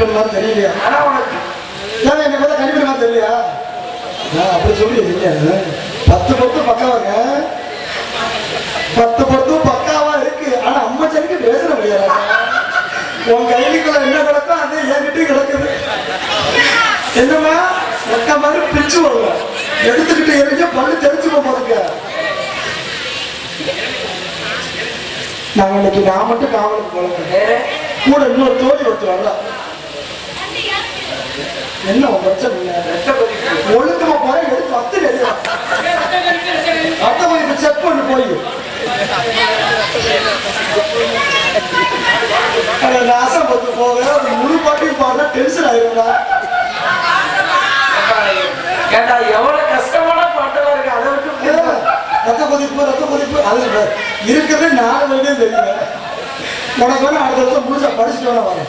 பார்த்தா மாதிரி தெரியலையா? ஆனால் உனக்கு ஏன் என்ன பார்த்தா கன்னி மாதிரி தெரியலையா? நான் அப்படி சொல்லி பத்து பத்து பக்காவாங்க. பத்து பத்து பக்காவா இருக்கு. ஆனா அம்மச்சனுக்கு பேச முடியாது உன் கைலிக்குள்ள என்ன கிடக்கோ அது என்கிட்ட கிடக்குது. என்னமா ஒக்க மாதிரி பிரிச்சு வருவோம். எடுத்துக்கிட்டு எரிஞ்ச பல்லு தெரிச்சு போதுங்க. நாங்க இன்னைக்கு நான் மட்டும் காவலுக்கு போல கூட இன்னொரு தோழி ஒருத்தர் வரலாம். என்ன ரத்த கொதிப்பு. ஒழுக்கமா போய் எடுத்து வத்து அத்தை போய் செக் பண்ணி போய். நாசம் பத்து போக முழு பாட்டையும் பாடுற டென்ஷன் ஆயிருந்தா எவ்வளவு கஷ்டமான பாட்டெல்லாம் இருக்கு அதை விட்டு. ரத்த கொதிப்பு ரத்த கொதிப்பு. அது. இருக்கிறது நாலு வயதே தெரியுங்க உனக்கு வேணா அடுத்த வருஷம் முழுசா படிச்சுட்டு வேணா வரேன்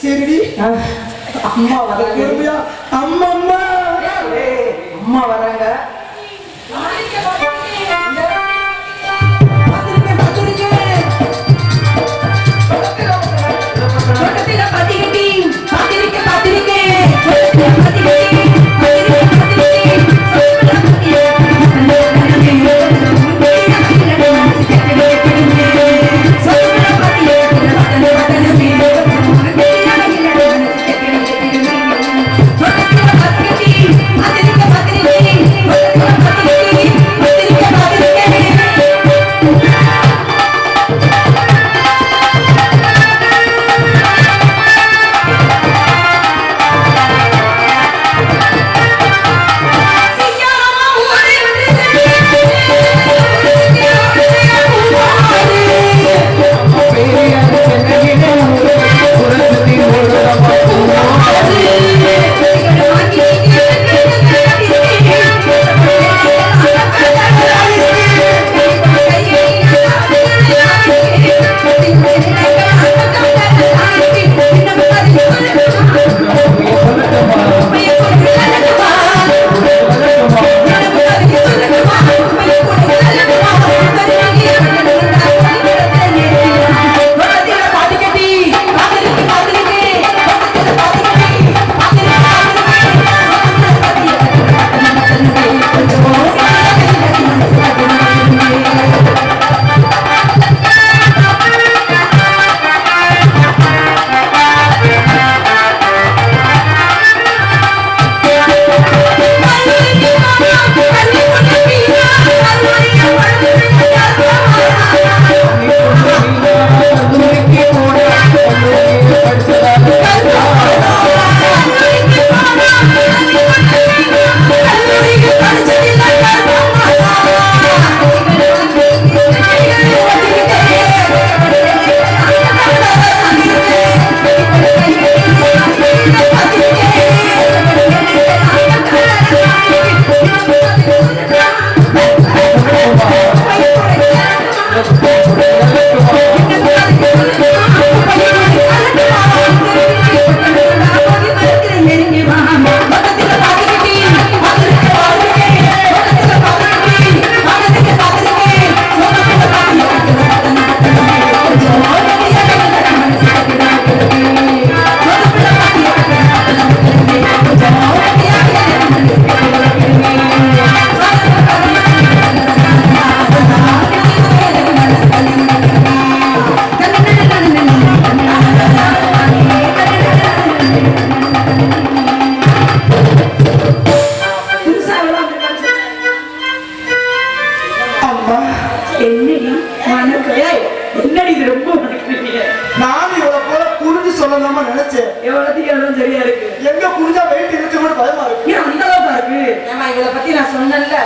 சரிடி. அம்மா வர பொறுமையா அம்மா அம்மா அம்மா வராங்க. பாத்திருக்கேன் பாத்திருக்கேன்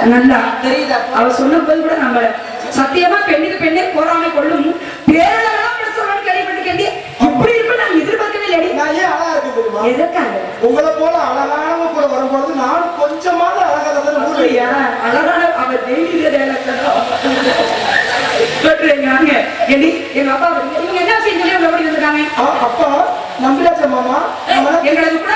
நல்லா. அவ சொன்ன போது கூட நம்ம சத்தியமா பெண்ணுக்கு பெண்ணே போறாம கொள்ளும் பேரெல்லாம் பிரசவம் கேள்விப்பட்டிருக்கேன் இப்படி இருப்ப நான் எதிர்பார்க்கவே இல்லை எதற்காக? உங்களை போல அழகானவங்க கூட வரும்போது நானும் கொஞ்சமாவது அழகாக அழகான அவ தெய்வீக எங்க அப்பா இவங்க என்ன செய்ய அப்பா நம்பிடாச்ச மாமா எங்களுக்கு கூட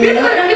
Deus.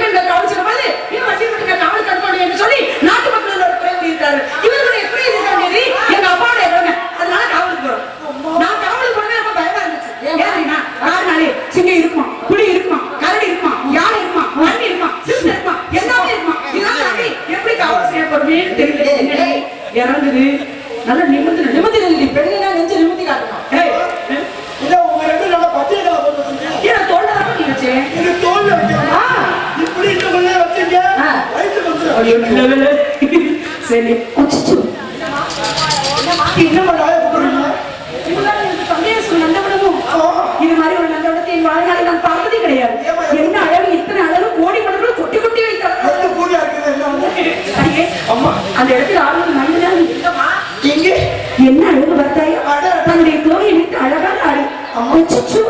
அச்சோ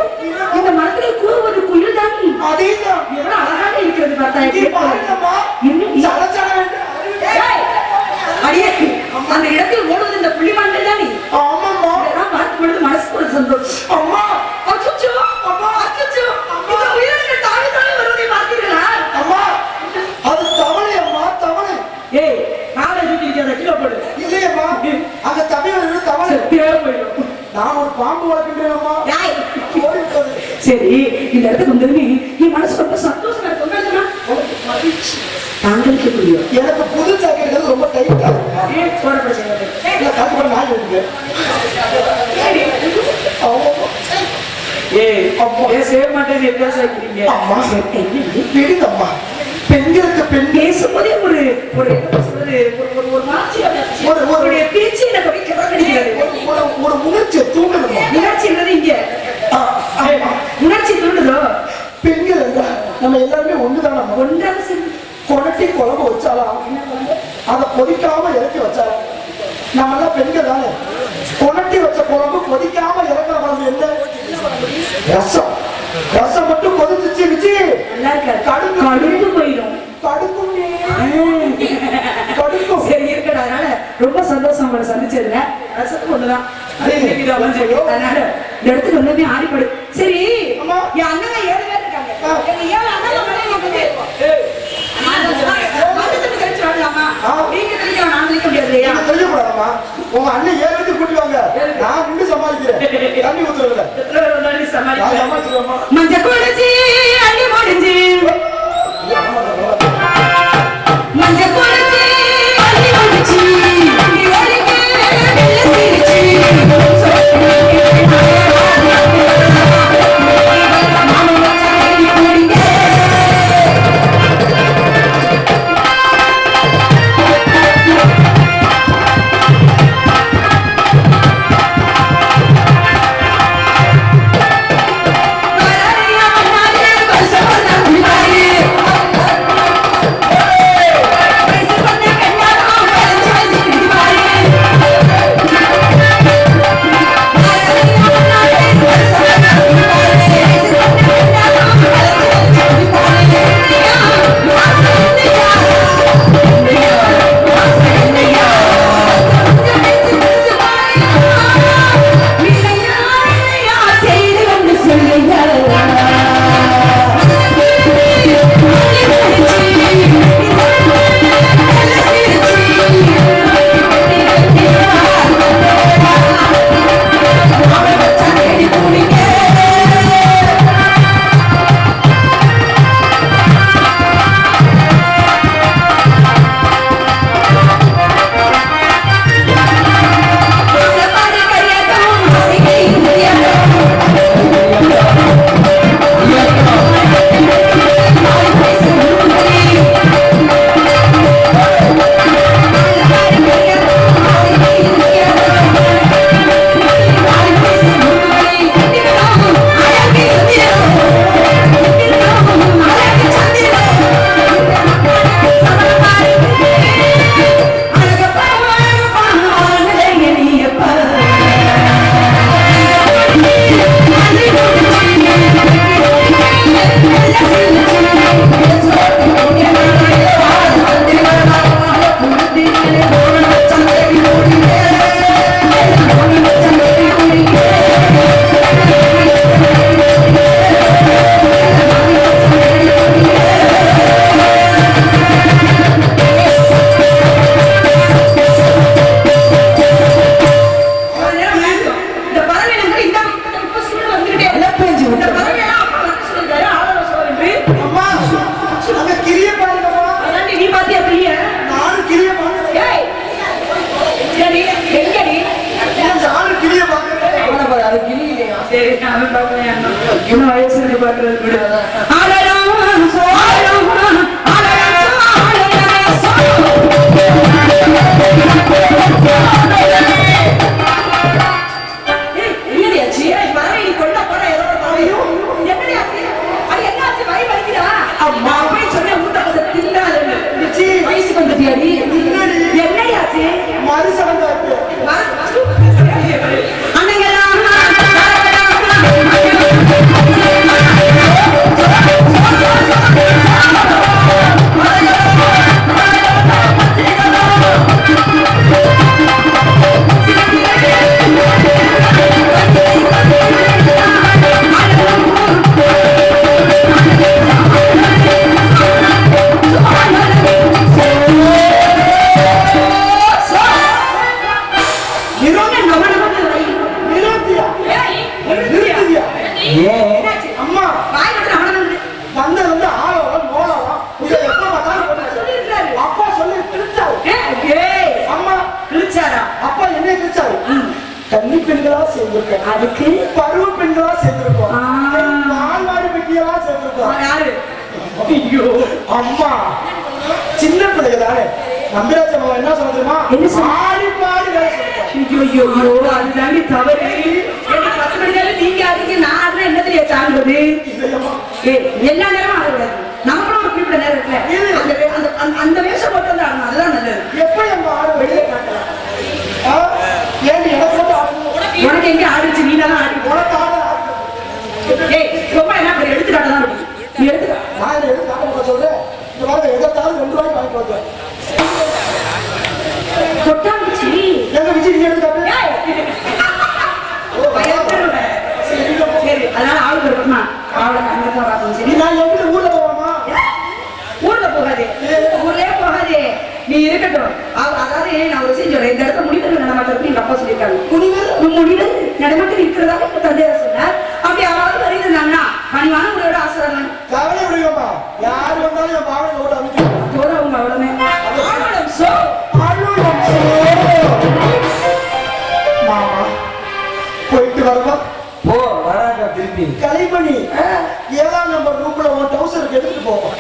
இந்த மரத்துல கூறுவது குளிர்தான் அதேதான். எவ்வளவு அழகாக இருக்கிறது பார்த்தா அடியே அந்த இடத்தில் ஓடுவது இந்த புள்ளிமான்கள் தானே? ஆமாமா பார்க்கும் பொழுது மனசுக்கு ஒரு சந்தோஷம். அம்மா. சரி இந்த இடத்துக்கு வந்து நீ என் மனசு ரொம்ப சந்தோஷமா இருக்கு. உண்மைதானா? தாங்களுக்கு புரியும் எனக்கு புது ஜாக்கெட்டுகள் ரொம்ப டைட்டா இருக்கு. போட பிரச்சனை இருக்கு. மாட்டேன் அம்மா? விடுங்கம்மா. பெண்களுக்கு பெண் பேசும்போதே ஒரு ஒரு ஒரு ஒரு மாட்சி ஒரு- ஒரு- பேச்சு எனக்கு. ஒரு- ஒரு- முயற்சியை தூண்டணுமா உணர்ச்சின்றது இங்க. ஆ, ஆமா. உணர்ச்சி தூண்டுதோ பெண்கள் நம்ம எல்லாருமே ஒண்ணுதானம்மா ஒன்றாக கொடட்டி குழம்பு வச்சாலாம். அதை கொதிக்காம இறக்கி வச்சாலாம். நம்ம எல்லாம் பெண்கள் தானே? கொடட்டி வச்ச குழம்பு கொதிக்காம இறக்குற குழம்பு என்ன? ரசம். ரசம் மட்டும் கொதிச்சு வச்சு நல்லா இருக்காது கடுகு. கடுகு போயிடும் கடுக்கும் கடுக்கும் சரி இருக்கடா அதனால ரொம்ப சந்தோஷம் உங்களை சந்திச்சதுல. ரசத்துக்கு ஒண்ணுதான். இந்த இடத்துக்கு வந்து ஆடிப்படு சரி அம்மா. என் அண்ணன் ஏழு பேர் இருக்காங்க. ஏழு அண்ணன் மேலே வந்து மதத்துக்கு தெரிச்சு வரலாமா ஆ. நீங்க தெரிஞ்சா நான் தெரிவிக்க முடியாது இல்லையா? நீங்க தெரியக்கூடாதம்மா உங்க அண்ணன் ஏழு கூட்டி வாங்க? நான் நின்று சமாளிக்கிறேன். தண்ணி ஊத்துறதுல. சமாளிக்கிறேன் சமாளிச்சிருவேம்மா மஞ்ச குடிச்சு அள்ளி முடிஞ்சு ¡Déjame, papá, ya no! ¡No vayas de! ஐயோ அம்மா. சின்ன பிள்ளைங்க தானே நம்பிராஜ் அம்மா என்ன சொல்ல தெரியுமா வேலை சொல்லிருக்கோம் ஐயோ ஐயோ அதுதாண்டி தவறு. பத்து மணி நீங்க ஆடுறீங்க நான் ஆடுறேன் என்ன தெரியாது தாங்குவது இல்லையம்மா. ஏய், எல்லா நேரமும் ஆடக்கூடாது நமக்குள்ள ஒரு குறிப்பிட்ட நேரம் இருக்குல்ல. அந்த அந்த- வேஷம் போட்டு வந்து ஆடணும். அதுதான் நல்லது. ஆடு வெளியே காட்டலாம்? ஏன் எனக்கு மட்டும் ஆடணும் உனக்கு எங்க ஆடிச்சு நீ தான் ஆடி. உனக்கு ஆட. ஏய் ரொம்ப என்ன அப்படி எடுத்துக்காட்ட தான் முடியும். நீ எடுத்துக்கா நான் எதுக்கு காட்ட போக சொல்றேன் இந்த மாதிரி எதாத்தாலும் ரெண்டு ரூபாய்க்கு வாங்கி போடுறேன் கொட்டாங்குச்சி எங்க விஜய் நீங்க எடுத்து காட்டு ஓ, பயந்துருவேன். சரி அதனால ஆளுக்கு இருக்கணுமா அவளை பார்க்கணும். நீ சரி நான் எப்படி ஊர்ல போவாமா ஊர்ல போகாதே. ஊர்லயே போகாதே. நீ இருக்கட்டும். அதாவது நான் ஒரு விஷயம் சொல்றேன். இந்த இடத்துல முடிவு நடமாட்டம் எங்க அப்பா சொல்லியிருக்காங்க? குனிவர் முடிவு நடமாட்டம் இருக்கிறதாக எங்க தந்தையார் சொன்னார். அப்படி யாராவது போயிட்டு வரவா? ஓ வராங்க திருப்பி? கலைமணி ஏழாம் நம்பர் ரூம்ல ஒன் டவுசருக்கு எடுத்துட்டு போவோம்